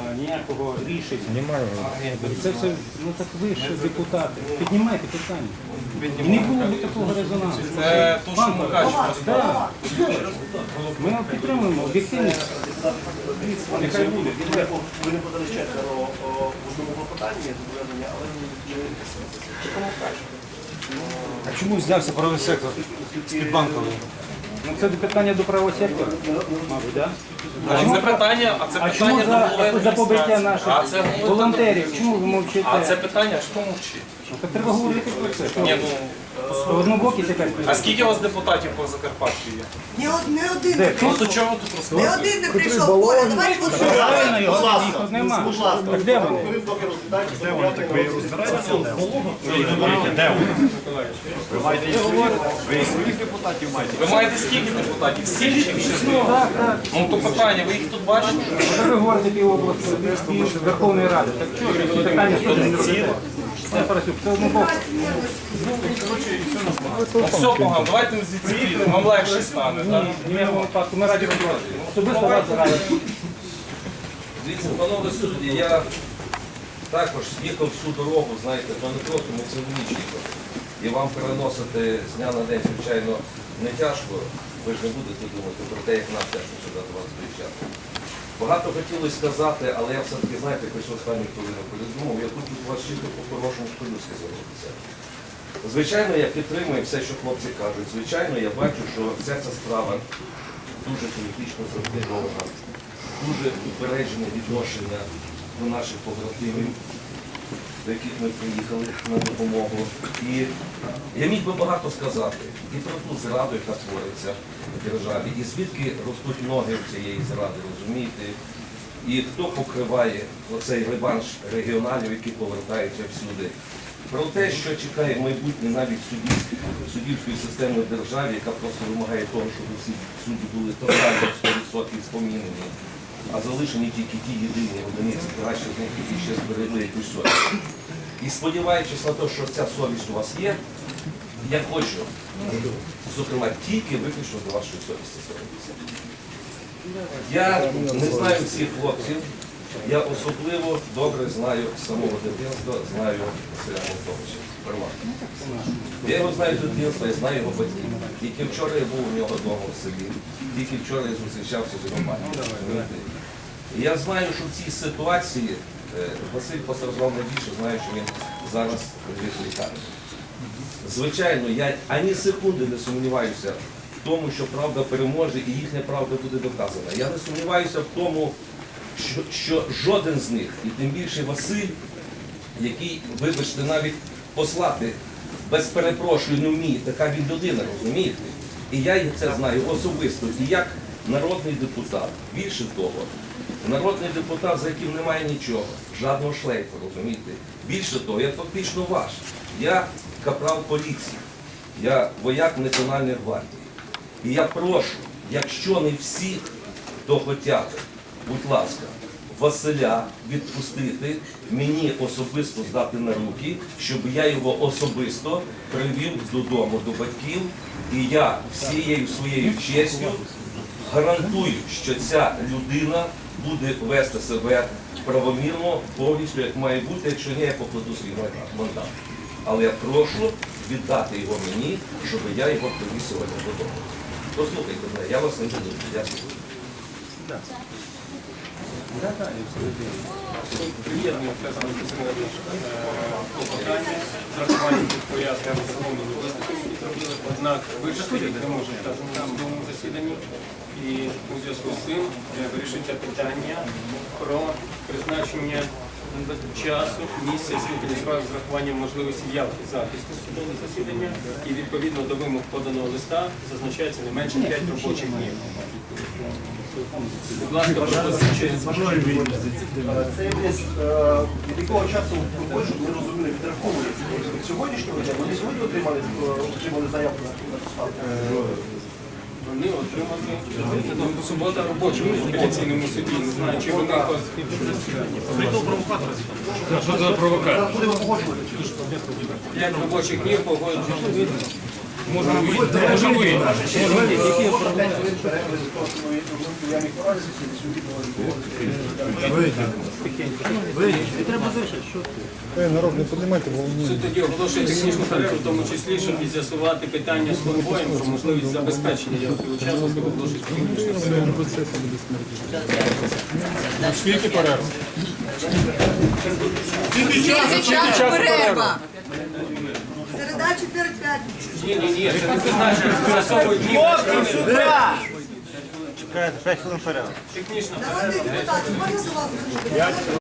а, ніякого рішення. Немає. І це все, ну так ви ж депутати. Піднімайте питання. І не було б такого резонансу. Це то, що Мукач Да. Ми підтримуємо об'єктивність. Нехай буде. Ви не подали четверо в одному клопотанні зобов'язання, але не чому знявся правий сектор з-під банкової? Ну, це питання до правого сектору, мабуть, так? Значить, це питання, а це А чому питання до голови за, за побиття адміністрації. А це наших волонтерів? Чому ви мовчите? А це питання, що мовчить? Ну, так треба говорити про це. Ні, ну, Однобокі тепер. а скільки у вас депутатів по Закарпаттю є? Ні, од- не один Де? не Тут? Ну прийшов. чого ви тут Не розказуєте? один не прийшов. Коля, давайте от Правильно, його їх нема. Будь ласка, Так де вони? ви поки розглядаєте, де вони? Так ви Ви маєте скільки депутатів? Сім чи шість? Ну то питання, ви їх тут бачите? Ви говорите пів області, Верховної Ради? Так що ці питання що не робите? Давайте ми звідси вам легше стане. так? Ми раді. Особисто вас раді. Дивіться, панове судді, я також їхав всю дорогу, знаєте, то не просто ніч. І вам переносити з дня на день, звичайно, не тяжко. Ви ж не будете думати про те, як нам тяжко сюди до вас приїжджати. Багато хотілося сказати, але я все-таки, знаєте, якось останню хвилину передумав, я тут у по-хорошому по-людськи звернутися. Звичайно, я підтримую все, що хлопці кажуть. Звичайно, я бачу, що вся ця справа дуже політично завдякована, дуже упереджене відношення до наших побратимів, до яких ми приїхали на допомогу. І я міг би багато сказати і про ту зраду, яка твориться в державі, і звідки ростуть ноги в цієї зради, розумієте? І хто покриває оцей реванш регіоналів, які повертаються всюди. Про те, що чекає майбутнє навіть суддівської, суддівської системи в державі, яка просто вимагає того, щоб усі судді були тотально 100% спомінені, а залишені тільки ті єдині одиниці, краще з них, які ще зберегли якусь совість. І сподіваючись на те, що ця совість у вас є, я хочу, зокрема, тільки виключно до вашої совісті звернутися. Я не знаю всіх хлопців, я особливо добре знаю самого дитинства, знаю Василя Молтовича. Я його знаю з дитинства, я знаю його батьків. Тільки вчора я був у нього вдома в селі, тільки вчора я зустрічався з його матір'ю. я знаю, що в цій ситуації е, Василь постраждав найбільше, знаю, що він зараз лежить в лікарні. Звичайно, я ані секунди не сумніваюся тому, що правда переможе і їхня правда буде доказана. Я не сумніваюся в тому, що, що жоден з них, і тим більше Василь, який, вибачте, навіть послати без перепрошую не вміє, така він людина, розумієте? І я це знаю особисто. І як народний депутат, більше того, народний депутат, за яким немає нічого, жодного шлейфу, розумієте? Більше того, я фактично ваш. Я капрал поліції, я вояк Національної гвардії. І я прошу, якщо не всіх, то хоча б, будь ласка, Василя відпустити, мені особисто здати на руки, щоб я його особисто привів додому до батьків. І я всією своєю честю гарантую, що ця людина буде вести себе правомірно, повністю, як має бути, якщо ні, я покладу свій мандат. Але я прошу віддати його мені, щоб я його привіз сьогодні додому. Послухайте я вас не буду. Дякую. Приєднуємо вказане клопотання, зарахування тих пояснень самому логістику зробили, однак ви ж судять не можете на цьому засіданні. І у зв'язку з цим е, вирішиться питання про призначення часу, місця слухання справ з рахуванням можливості явки захисту судового засідання і відповідно до вимог поданого листа зазначається не менше 5 робочих днів. Будь ласка, пропозиція. Це десь е, від якого часу виходить, щоб ми розуміли, відраховується. Від сьогоднішнього дня вони сьогодні отримали, е, отримали заявку на. Вони отримали субота робочу в апеляційному суді. Не знаю, чи вони Що за погоджувати. п'ять робочих днів погоджують. Може ви. Може ви. Які є проблеми? Я міг порадитися, сьогодні Суд тоді оголошує технічну перерву, в тому числі, щоб і з'ясувати питання з конвоєм про можливість забезпечення його співучасників оголошують технічну перерву. Скільки перерв? Скільки час перерва? Ні, ні, ні, це не призначено, це засовує дні. Чекайте, 5 хвилин перерви. Технічна Народний депутат, можна вас?